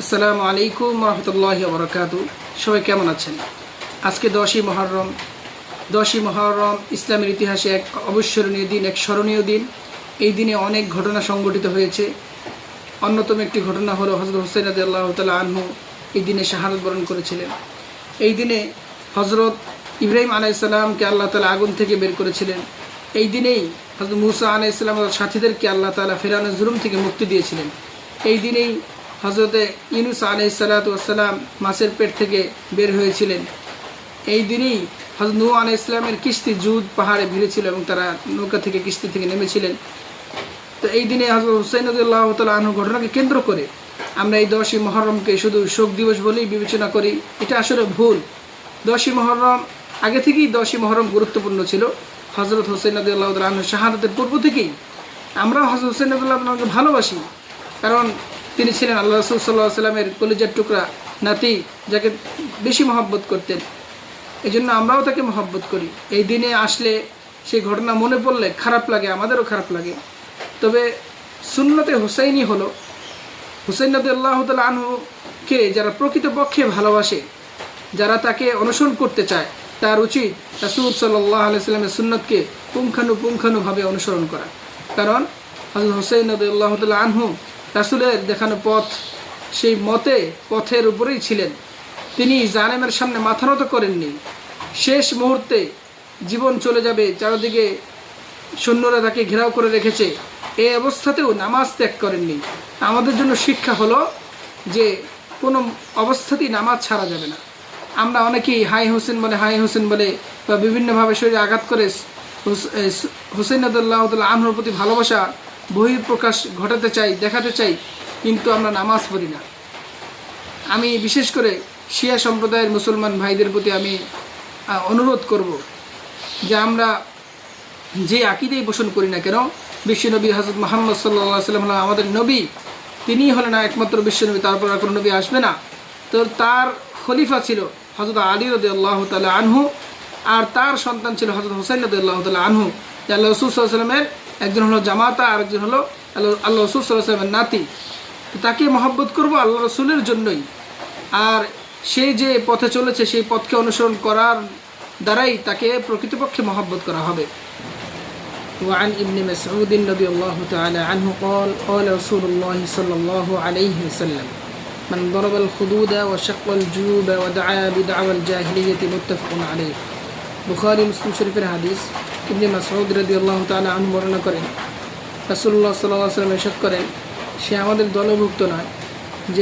আসসালামু আলাইকুম রহমতুল্লাহ বরকাত। সবাই কেমন আছেন? আজকে দশই মহরম। দশই মহরম ইসলামের ইতিহাসে এক অবিস্মরণীয় দিন, এক স্মরণীয় দিন। এই দিনে অনেক ঘটনা সংঘটিত হয়েছে। অন্যতম একটি ঘটনা হলো হজরত হোসেন আদি আল্লাহ তালা আনহু এই দিনে শাহাদত বরণ করেছিলেন। এই দিনে হজরত ইব্রাহিম আলাইসাল্লামকে আল্লাহ তালা আগুন থেকে বের করেছিলেন। এই দিনেই হজরত মুসা আলাইসাল্লাম সাথীদেরকে আল্লাহ তালা ফেরানোর জুলুম থেকে মুক্তি দিয়েছিলেন। এই দিনেই হজরতে ইনুস আলাইসাল্লাতাম মাছের পেট থেকে বের হয়েছিলেন। এই দিনেই হজরত নূ আলাই ইসলামের কিস্তি জুদ পাহাড়ে ভিড়েছিল এবং তারা নৌকা থেকে কিস্তি থেকে নেমেছিলেন। তো এই দিনে হজরত হুসাইন আল্লাহ তালা আনহু ঘটনাকে কেন্দ্র করে আমরা এই দশই মহরমকে শুধু শোক দিবস বলেই বিবেচনা করি। এটা আসলে ভুল। দশই মহরম আগে থেকেই দশই মহরম গুরুত্বপূর্ণ ছিল। হজরত হোসেন আনহু শাহাদতের পূর্ব থেকেই আমরাও হজরত হোসেন আল্লাহ আনহুকে ভালোবাসি। কারণ তিনি ছিলেন আল্লাহ রসুল সাল্লাহ সাল্লামের কলিজার টুকরা নাতি, যাকে বেশি মহব্বত করতেন। এই জন্য আমরাও তাকে মহব্বত করি। এই দিনে আসলে সেই ঘটনা মনে পড়লে খারাপ লাগে, আমাদেরও খারাপ লাগে। তবে সুন্নতে হোসাইনি হলো। হুসেন নদী আল্লাহ তাল আনহুকে যারা প্রকৃতপক্ষে ভালোবাসে, যারা তাকে অনুসরণ করতে চায়, তার উচিত রাসুল সাল্লাহ আলাইস্লামের সুন্নতকে পুঙ্খানুপুঙ্খানুভাবে অনুসরণ করা। কারণ হোসেন নদী আল্লাহ আনহু রাসুলের দেখানো পথ সেই মতে পথের উপরেই ছিলেন। তিনি জানেমের সামনে মাথা নত করেননি। শেষ মুহূর্তে জীবন চলে যাবে, চারদিকে সৈন্যরা তাকে ঘেরাও করে রেখেছে। এই অবস্থাতেও নামাজ ত্যাগ করেননি। আমাদের জন্য শিক্ষা হলো যে কোনো অবস্থাতেই নামাজ ছাড়া যাবে না। আমরা অনেকেই হাই হোসেন বলে, হাই হোসেন বলে বা বিভিন্নভাবে শরীরে আঘাত করে হোসেন আদুল্লাহ আনহুর প্রতি ভালোবাসা বহিঃপ্রকাশ ঘটাতে চাই, দেখাতে চাই, কিন্তু আমরা নামাজ পড়ি না। আমি বিশেষ করে শিয়া সম্প্রদায়ের মুসলমান ভাইদের প্রতি আমি অনুরোধ করব যে আমরা যে আকিদেই পোষণ করি না কেন বিশ্বনবী হজরত মোহাম্মদ সাল্লা সাল্লাম আমাদের নবী। তিনিই হলেন একমাত্র বিশ্বনবী তারপর আর কোনো নবী আসবে না। তো তার খলিফা ছিল হজরত আলী রদ আল্লাহ তালা আনহু, আর তার সন্তান ছিল হজরত হোসেন রদ আল্লাহ আনহু আল্লাহ রসুল সাল্লামের একজন হলো জামাতা আর একজন হলো আল্লাহ আল্লাহ রসুল সাল্লামের নাতি তো তাকে মহব্বত করব আল্লাহ রসুলের জন্যই আর সে যে পথে চলেছে সেই পথকে অনুসরণ করার দ্বারাই তাকে প্রকৃতপক্ষে মহব্বত করা হবে وعن ابن مسعود رضي الله تعالى عنه قال قال رسول الله صلى الله عليه وسلم من ضرب الخدود وشق الجيوب ودعا بدعوى الجاهلية متفق عليه বুখারি মুসলিম শরীফের হাদিস ইবনে মাসউদ আল্লাহ তালা আনু বর্ণনা করেন রাসুল্লাহ সাল্লাহ আসলাম এসব করেন, সে আমাদের দলভুক্ত নয়।